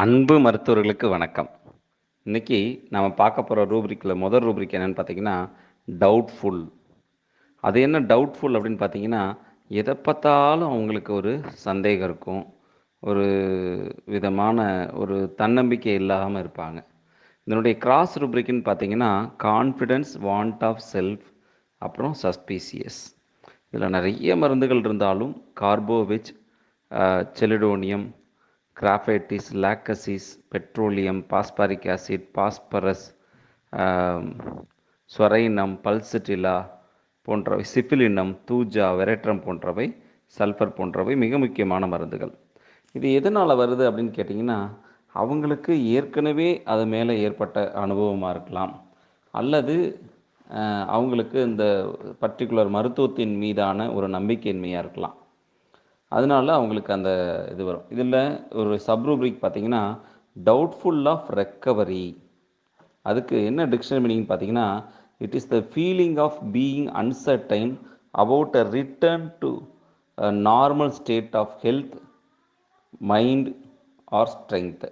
அன்பு மருத்துவர்களுக்கு வணக்கம். இன்னைக்கு நம்ம பார்க்க போகிற ரூப்ரிக்கில் முதல் ரூப்ரிக் என்னன்னு பார்த்தீங்கன்னா டவுட்ஃபுல் அது என்ன டவுட்ஃபுல் அப்படின்னு பார்த்தீங்கன்னா எதை பார்த்தாலும் அவங்களுக்கு ஒரு சந்தேகம் இருக்கும். ஒரு விதமான ஒரு தன்னம்பிக்கை இல்லாமல் இருப்பாங்க. இதனுடைய கிராஸ் ரூபிரிக்னு பார்த்தீங்கன்னா கான்ஃபிடென்ஸ் வாண்ட் ஆஃப் செல்ஃப் அப்புறம் சஸ்பீசியஸ் இதில் நிறைய மருந்துகள் இருந்தாலும் கார்போவிச் chelidonium graphites lachesis petroleum phosphoric acid phosphorus psorinum pulsatilla போன்றவை சிப்பிலினம் தூஜா வெரட்ரம் போன்றவை சல்ஃபர் போன்றவை மிக முக்கியமான மருந்துகள். இது எதனால் வருது அப்படின்னு கேட்டிங்கன்னா அவங்களுக்கு ஏற்கனவே அது மேலே ஏற்பட்ட அனுபவமாக இருக்கலாம். அல்லது அவங்களுக்கு இந்த பர்டிகுலர் மருத்துவத்தின் மீதான ஒரு நம்பிக்கையின்மையாக இருக்கலாம். அதனால அவங்களுக்கு அந்த இது வரும். இதில் ஒரு சப்ரூப்ரிக் பார்த்தீங்கன்னா டவுட்ஃபுல் ஆஃப் ரெக்கவரி அதுக்கு என்ன டிக்ஷனரி மீனிங் பார்த்தீங்கன்னா it is the feeling of being uncertain about a return to normal state of health mind or strength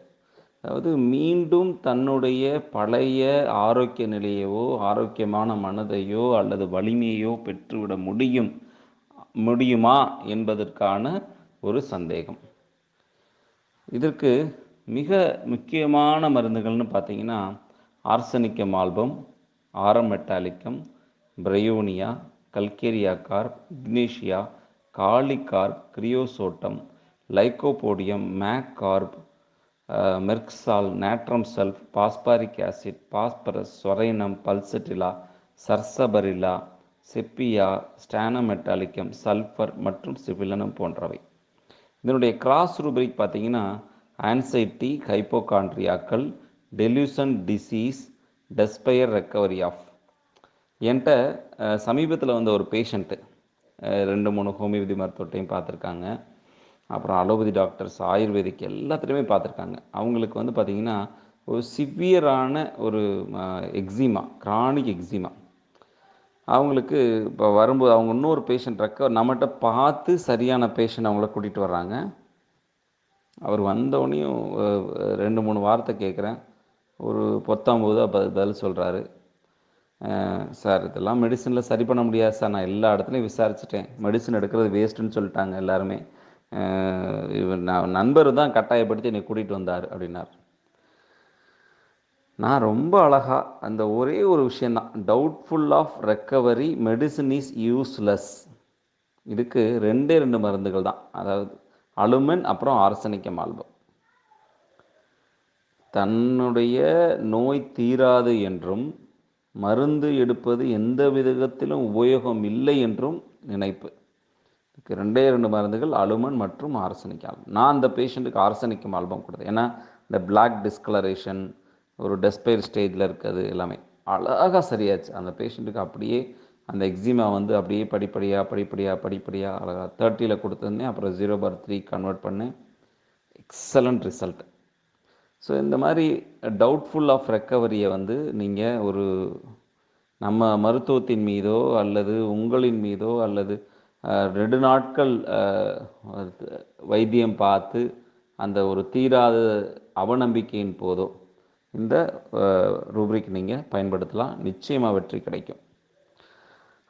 அதாவது மீண்டும் தன்னுடைய பழைய ஆரோக்கிய நிலையவோ ஆரோக்கியமான மனதையோ அல்லது வலிமையோ பெற்றுவிட முடியும். முடியுமா என்பதற்கான ஒரு சந்தேகம். இதற்கு மிக முக்கியமான மருந்துகள்னு பார்த்தீங்கன்னா arsenicum album aurum metallicum bryonia calcarea carb ignatia kali carb kreosotum lycopodium mag carb merc sol natrum sulph phosphoric acid phosphorus psorinum pulsatilla sarsaparilla sepia stannum metallicum sulphur மற்றும் சிபிலனம் போன்றவை. இதனுடைய கிராஸ் ரூபரிக் பார்த்தீங்கன்னா anxiety ஹைப்போகாண்ட்ரியாக்கள் delusion disease despair recovery of என்கிட்ட சமீபத்தில் வந்த ஒரு patient ரெண்டு மூணு ஹோமியோபதி மருத்துவத்தையும் பார்த்துருக்காங்க. அப்புறம் அலோபதி டாக்டர்ஸ் ஆயுர்வேதிக் எல்லாத்துலேயுமே பார்த்துருக்காங்க. அவங்களுக்கு வந்து பார்த்திங்கன்னா ஒரு சிவியரான ஒரு எக்ஸிமா கிரானிக் எக்ஸிமா அவங்களுக்கு இப்போ வரும்போது அவங்க இன்னொரு பேஷண்ட் இருக்க. நம்மகிட்ட பார்த்து சரியான பேஷண்ட் அவங்கள கூட்டிகிட்டு வர்றாங்க. அவர் வந்தோடனையும் ரெண்டு மூணு வார்த்தை கேட்குறேன் ஒரு பத்தொம்போது பதில் பதில் சொல்கிறாரு சார் இதெல்லாம் மெடிசனில் சரி பண்ண முடியாது சார். நான் எல்லா இடத்துலையும் விசாரிச்சிட்டேன். மெடிசன் எடுக்கிறது வேஸ்ட்டுன்னு சொல்லிட்டாங்க எல்லாருமே. இவர் நான் நண்பர் தான் கட்டாயப்படுத்தி என்னை கூட்டிகிட்டு வந்தார் அப்படின்னார். நான் ரொம்ப அழகாக அந்த ஒரே ஒரு விஷயந்தான் doubtful of recovery medicine is useless இதுக்கு ரெண்டே ரெண்டு மருந்துகள் தான். அதாவது அலுமன் அப்புறம் ஆர்சனிக்கம் ஆல்பம் தன்னுடைய நோய் தீராது என்றும் மருந்து எடுப்பது எந்த விதத்திலும் உபயோகம் இல்லை என்றும் நினைப்பு. இதுக்கு ரெண்டே ரெண்டு மருந்துகள் அலுமன் மற்றும் ஆர்சனிக் ஆல்பம் நான் அந்த பேஷண்ட்டுக்கு ஆர்சனிக்கும் ஆல்பம் கொடுத்தேன். ஏன்னா இந்த பிளாக் டிஸ்கலரேஷன் ஒரு டெஸ்பைர் ஸ்டேஜில் இருக்கிறது எல்லாமே. அழகாக சரியாச்சு. அந்த பேஷண்ட்டுக்கு அப்படியே அந்த எக்ஸிமா வந்து அப்படியே படிப்படியாக படிப்படியாக படிப்படியாக அழகாக தேர்ட்டியில் கொடுத்துருந்தேன் அப்புறம் ஜீரோ பார் த்ரீ கன்வெர்ட் பண்ணேன் எக்ஸலண்ட் ரிசல்ட் ஸோ இந்த மாதிரி டவுட்ஃபுல் ஆஃப் ரெக்கவரியை வந்து நீங்கள் ஒரு நம்ம மருத்துவத்தின் மீதோ அல்லது உங்களின் மீதோ அல்லது ரெண்டு நாட்கள் வைத்தியம் பார்த்து அந்த ஒரு தீராத அவநம்பிக்கையின் போதோ இந்த ரூப்ரிக் நீங்கள் பயன்படுத்தலாம். நிச்சயமாக வெற்றி கிடைக்கும்.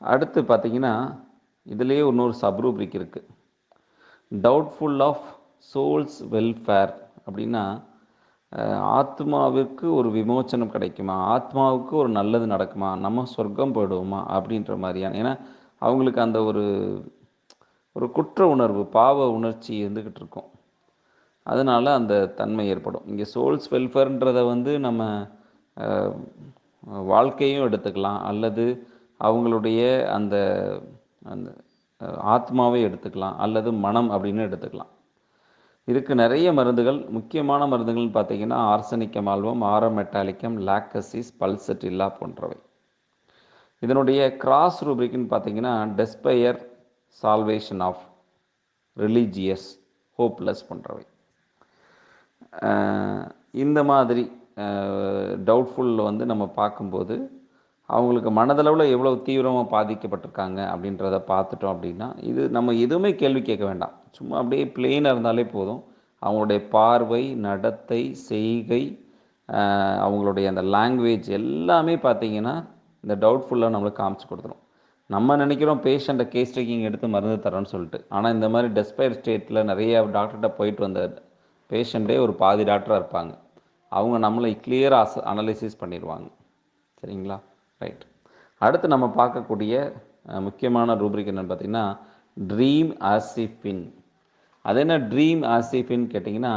அடுத்து பார்த்தீங்கன்னா இதுலேயே இன்னொரு சப் ரூப்ரிக் இருக்குது டவுட்ஃபுல் ஆஃப் சோல்ஸ் வெல்ஃபேர் அப்படின்னா ஆத்மாவிற்கு ஒரு விமோச்சனம் கிடைக்குமா? ஆத்மாவுக்கு ஒரு நல்லது நடக்குமா? நம்ம சொர்க்கம் போயிடுவோமா? அப்படின்ற மாதிரியான ஏன்னா அவங்களுக்கு அந்த ஒரு ஒரு குற்ற உணர்வு பாவ உணர்ச்சி இருந்துக்கிட்டு இருக்கும். அதனால் அந்த தன்மை ஏற்படும். இங்கே சோல்ஸ் வெல்ஃபேர்ன்றதை வந்து நம்ம வாழ்க்கையும் எடுத்துக்கலாம். அல்லது அவங்களுடைய அந்த அந்த ஆத்மாவை எடுத்துக்கலாம். அல்லது மனம் அப்படின்னு எடுத்துக்கலாம். இதுக்கு நிறைய மருந்துகள் முக்கியமான மருந்துகள்னு பார்த்தீங்கன்னா arsenicum album aurum metallicum lachesis pulsatilla போன்றவை. இதனுடைய கிராஸ் ரூபிக்னு பார்த்தீங்கன்னா despair salvation of religious hopeless போன்றவை. இந்த மாதிரி டவுட்ஃபுல்ல வந்து நம்ம பார்க்கும்போது அவங்களுக்கு மனதளவில் எவ்வளோ தீவிரமாக பாதிக்கப்பட்டிருக்காங்க அப்படின்றத பார்த்துட்டோம் அப்படின்னா இது நம்ம எதுவுமே கேள்வி கேட்க வேண்டாம். சும்மா அப்படியே பிளெயினாக இருந்தாலே போதும். அவங்களுடைய பார்வை நடத்தை செய்கை அவங்களுடைய அந்த லாங்குவேஜ் எல்லாமே பார்த்தீங்கன்னா இந்த டவுட்ஃபுல்லாக நம்மளுக்கு காமிச்சு கொடுத்துரும். நம்ம நினைக்கிறோம் பேஷண்ட்டை கேஸ் டேக்கிங் எடுத்து மருந்து தரோன்னு சொல்லிட்டு. ஆனால் இந்த மாதிரி டெஸ்பயர் ஸ்டேட்டில் நிறைய டாக்டர்கிட்ட போயிட்டு வந்த பேஷண்ட்டே ஒரு பாதி டாக்டராக இருப்பாங்க. அவங்க நம்மளை கிளியராக அஸ் அனலைசிஸ் பண்ணிடுவாங்க. சரிங்களா? ரைட் அடுத்து நம்ம பார்க்கக்கூடிய முக்கியமான ரூப்ரிக் என்னென்னு பார்த்தீங்கன்னா ட்ரீம் ஆசிஃபின் அது என்ன ட்ரீம் ஆசிஃபின் கேட்டிங்கன்னா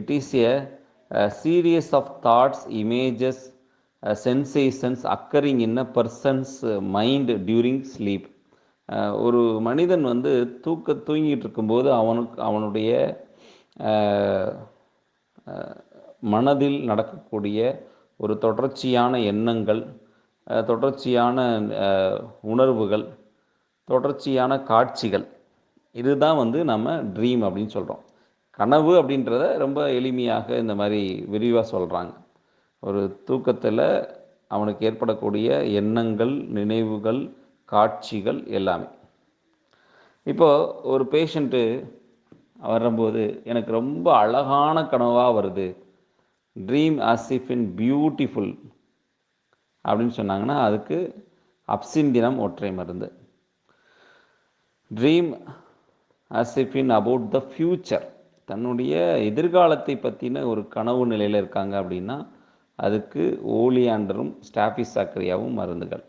it is a series of thoughts images sensations occurring in a person's mind during sleep ஒரு மனிதன் வந்து தூக்க தூங்கிட்டு இருக்கும்போது அவனுக்கு அவனுடைய மனதில் நடக்கக்கூடிய ஒரு தொடர்ச்சியான எண்ணங்கள் தொடர்ச்சியான உணர்வுகள் தொடர்ச்சியான காட்சிகள். இதுதான் வந்து நம்ம ட்ரீம் அப்படின்னு சொல்கிறோம் கனவு அப்படின்றத ரொம்ப எளிமையாக இந்த மாதிரி விரிவாக சொல்கிறாங்க ஒரு தூக்கத்தில் அவனுக்கு ஏற்படக்கூடிய எண்ணங்கள் நினைவுகள் காட்சிகள் எல்லாமே. இப்போது ஒரு பேஷண்ட்டு வரும்போது எனக்கு ரொம்ப அழகான கனவாக வருது. Dream as if in beautiful அப்படின்னு சொன்னாங்கன்னா அதுக்கு அப்சிந்தினம் ஒற்றை மருந்து. Dream as if in about the future தன்னுடைய எதிர்காலத்தை பற்றின ஒரு கனவு நிலையில் இருக்காங்க அப்படின்னா அதுக்கு ஓலியாண்டரும் ஸ்டாஃபிஸ் சாக்கரியாவும் மருந்துகள்.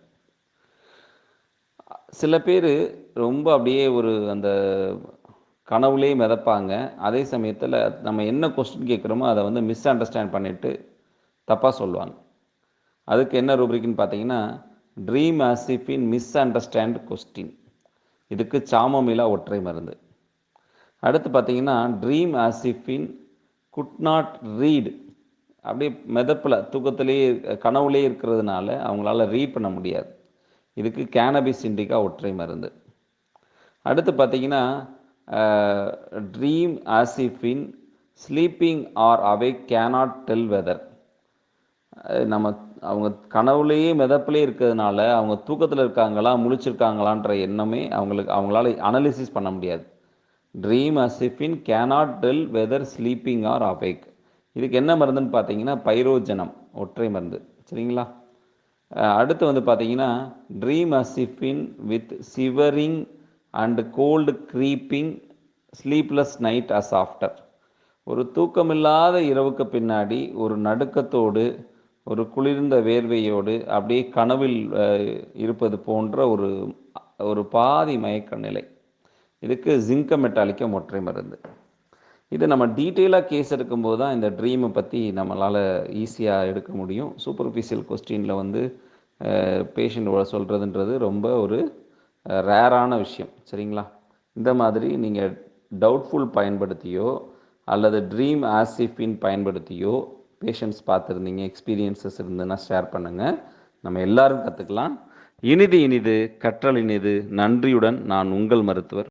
சில பேர் ரொம்ப அப்படியே ஒரு அந்த கனவுலேயே மிதப்பாங்க. அதே சமயத்தில் நம்ம என்ன கொஸ்டின் கேட்குறோமோ அதை வந்து மிஸ் அண்டர்ஸ்டாண்ட் பண்ணிவிட்டு தப்பாக சொல்லுவாங்க. அதுக்கு என்ன ரூப்ரிக்னு பார்த்தீங்கன்னா dream as if in misunderstand question இதுக்கு சாமமிலா ஒற்றை மருந்து. அடுத்து பார்த்தீங்கன்னா dream as if in could not read அப்படியே மிதப்பில் தூக்கத்திலேயே கனவுலேயே இருக்கிறதுனால அவங்களால ரீட் பண்ண முடியாது. இதுக்கு கேனபிஸ் இண்டிகா ஒற்றை மருந்து. அடுத்து பார்த்தீங்கன்னா dream as if in sleeping or awake cannot tell whether நம்ம அவங்க கனவுலேயே மிதப்பிலே இருக்கிறதுனால அவங்க தூக்கத்தில் இருக்காங்களா முழிச்சிருக்காங்களான்ற எண்ணமே அவங்களுக்கு அவங்களால அனலிசிஸ் பண்ண முடியாது. Dream as if in cannot tell whether sleeping or awake இதுக்கு என்ன மருந்துன்னு பார்த்தீங்கன்னா பைரோஜனம் ஒற்றை மருந்து. சரிங்களா? அடுத்து வந்து பார்த்தீங்கன்னா dream as if in with shivering and cold creeping sleepless night as after ஒரு தூக்கமில்லாத இரவுக்கு பின்னாடி ஒரு நடுக்கத்தோடு ஒரு குளிர்ந்த வேர்வையோடு அப்படியே கனவில் இருப்பது போன்ற ஒரு ஒரு பாதி மயக்க நிலை இதுக்கு ஜிங்க மெட்டாலிக்க ஒற்றை மருந்து. இது நம்ம டீட்டெயிலாக கேஸ் எடுக்கும்போது தான் இந்த ட்ரீமை பற்றி நம்மளால் ஈஸியாக எடுக்க முடியும். சூப்பர்ஃபிஷியல் கொஸ்டினில் வந்து பேஷண்ட் சொல்கிறதுன்றது ரொம்ப ஒரு ரேரான விஷயம் சரிங்களா? இந்த மாதிரி நீங்கள் டவுட்ஃபுல் பயன்படுத்தியோ அல்லது ட்ரீம் ஆசிஃபின் பயன்படுத்தியோ பேஷண்ட்ஸ் பார்த்துருந்தீங்க எக்ஸ்பீரியன்சஸ் இருந்ததுன்னா ஷேர் பண்ணுங்கள் நம்ம எல்லாரும் கற்றுக்கலாம் இனிது இனிது கற்றல் இனிது. நன்றியுடன் நான் உங்கள் மருத்துவர்